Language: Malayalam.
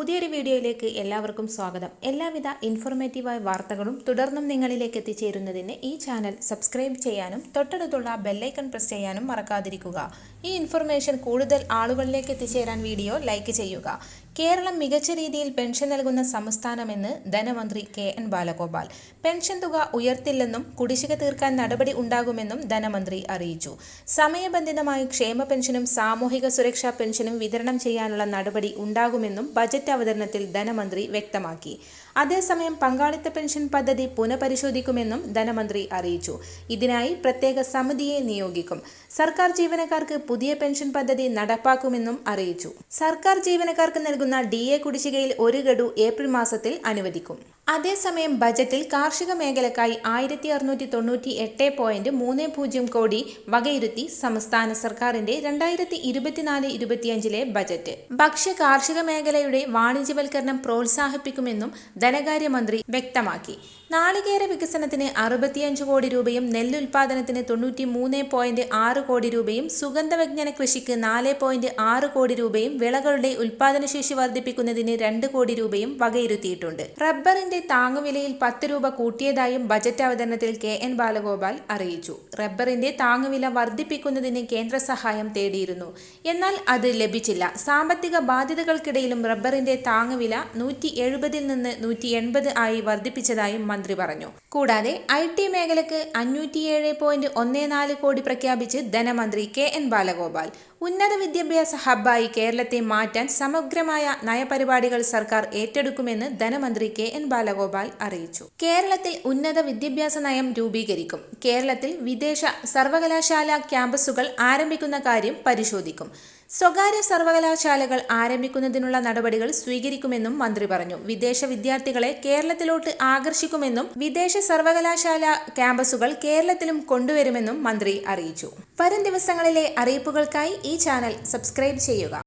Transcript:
പുതിയൊരു വീഡിയോയിലേക്ക് എല്ലാവർക്കും സ്വാഗതം. എല്ലാവിധ ഇൻഫോർമേറ്റീവായ വാർത്തകളും തുടർന്നും നിങ്ങളിലേക്ക് എത്തിച്ചേരുന്നതിന് ഈ ചാനൽ സബ്സ്ക്രൈബ് ചെയ്യാനും തൊട്ടടുത്തുള്ള ബെല്ലൈക്കൺ പ്രസ് ചെയ്യാനും മറക്കാതിരിക്കുക. ഈ ഇൻഫർമേഷൻ കൂടുതൽ ആളുകളിലേക്ക് എത്തിച്ചേരാൻ വീഡിയോ ലൈക്ക് ചെയ്യുക. കേരളം മികച്ച രീതിയിൽ പെൻഷൻ നൽകുന്ന സംസ്ഥാനമെന്ന് ധനമന്ത്രി കെ എൻ ബാലഗോപാൽ. പെൻഷൻ തുക ഉയർത്തില്ലെന്നും കുടിശ്ശിക തീർക്കാൻ നടപടി ഉണ്ടാകുമെന്നും ധനമന്ത്രി അറിയിച്ചു. സമയബന്ധിതമായി ക്ഷേമ പെൻഷനും സാമൂഹിക സുരക്ഷാ പെൻഷനും വിതരണം ചെയ്യാനുള്ള നടപടി ഉണ്ടാകുമെന്നും ബജറ്റ് അവതരണത്തിൽ ധനമന്ത്രി വ്യക്തമാക്കി. അതേസമയം പങ്കാളിത്ത പെൻഷൻ പദ്ധതി പുനഃപരിശോധിക്കുമെന്നും ധനമന്ത്രി അറിയിച്ചു. ഇതിനായി പ്രത്യേക സമിതിയെ നിയോഗിക്കും. സർക്കാർ ജീവനക്കാർക്ക് പുതിയ പെൻഷൻ പദ്ധതി നടപ്പാക്കുമെന്നും അറിയിച്ചു. സർക്കാർ ജീവനക്കാർക്ക് നൽകുന്ന ഡി എ കുടിശ്ശികയിൽ ഒരു ഗഡു ഏപ്രിൽ മാസത്തിൽ അനുവദിക്കും. അതേസമയം ബജറ്റിൽ കാർഷിക മേഖലക്കായി ആയിരത്തി അറുന്നൂറ്റി തൊണ്ണൂറ്റി എട്ട് പോയിന്റ് മൂന്ന് പൂജ്യം കോടി വകയിരുത്തി സംസ്ഥാന സർക്കാരിന്റെ രണ്ടായിരത്തി ഇരുപത്തിനാല് ഇരുപത്തിയഞ്ചിലെ ബജറ്റ്. ഭക്ഷ്യ കാർഷിക മേഖലയുടെ വാണിജ്യവൽക്കരണം പ്രോത്സാഹിപ്പിക്കുമെന്നും ധനകാര്യമന്ത്രി വ്യക്തമാക്കി. നാളികേര വികസനത്തിന് അറുപത്തിയഞ്ച് കോടി രൂപയും നെല്ലുൽപാദനത്തിന് തൊണ്ണൂറ്റി മൂന്ന് പോയിന്റ് ആറ് കോടി രൂപയും സുഗന്ധവ്യഞ്ജന കൃഷിക്ക് നാല് പോയിന്റ് ആറ് കോടി രൂപയും വിളകളുടെ ഉൽപാദനശേഷി വർദ്ധിപ്പിക്കുന്നതിന് രണ്ട് കോടി രൂപയും വകയിരുത്തിയിട്ടുണ്ട്. റബ്ബറിന്റെ താങ്ങുവിലയിൽ പത്ത് രൂപ കൂട്ടിയതായും ബജറ്റ് അവതരണത്തിൽ കെ എൻ ബാലഗോപാൽ അറിയിച്ചു. റബ്ബറിന്റെ താങ്ങുവില വർദ്ധിപ്പിക്കുന്നതിന് കേന്ദ്ര സഹായം തേടിയിരുന്നു. എന്നാൽ അത് ലഭിച്ചില്ല. സാമ്പത്തിക ബാധ്യതകൾക്കിടയിലും റബ്ബറിന്റെ താങ്ങുവില നൂറ്റി എഴുപതിൽ നിന്ന് നൂറ്റി എൺപത് ആയി വർദ്ധിപ്പിച്ചതായും മന്ത്രി പറഞ്ഞു. കൂടാതെ ഐ ടി മേഖലയ്ക്ക് അഞ്ഞൂറ്റിയേഴ് പോയിന്റ് ഒന്ന് നാല് കോടി പ്രഖ്യാപിച്ച് ധനമന്ത്രി കെ എൻ ബാലഗോപാൽ. ഉന്നത വിദ്യാഭ്യാസ ഹബ്ബായി കേരളത്തെ മാറ്റാൻ സമഗ്രമായ നയപരിപാടികൾ സർക്കാർ ഏറ്റെടുക്കുമെന്ന് ധനമന്ത്രി കെ എൻ ബാലഗോപാൽ അറിയിച്ചു. കേരളത്തിൽ ഉന്നത വിദ്യാഭ്യാസ നയം രൂപീകരിക്കും. കേരളത്തിൽ വിദേശ സർവകലാശാല ക്യാമ്പസുകൾ ആരംഭിക്കുന്ന കാര്യം പരിശോധിക്കും. സ്വകാര്യ സർവകലാശാലകൾ ആരംഭിക്കുന്നതിനുള്ള നടപടികൾ സ്വീകരിക്കുമെന്നും മന്ത്രി പറഞ്ഞു. വിദേശ വിദ്യാർത്ഥികളെ കേരളത്തിലോട്ട് ആകർഷിക്കുമെന്നും വിദേശ സർവകലാശാല ക്യാമ്പസുകൾ കേരളത്തിലും കൊണ്ടുവരുമെന്നും മന്ത്രി അറിയിച്ചു. വരും ദിവസങ്ങളിലെ അറിയിപ്പുകൾക്കായി ഈ ചാനൽ സബ്സ്ക്രൈബ് ചെയ്യുക.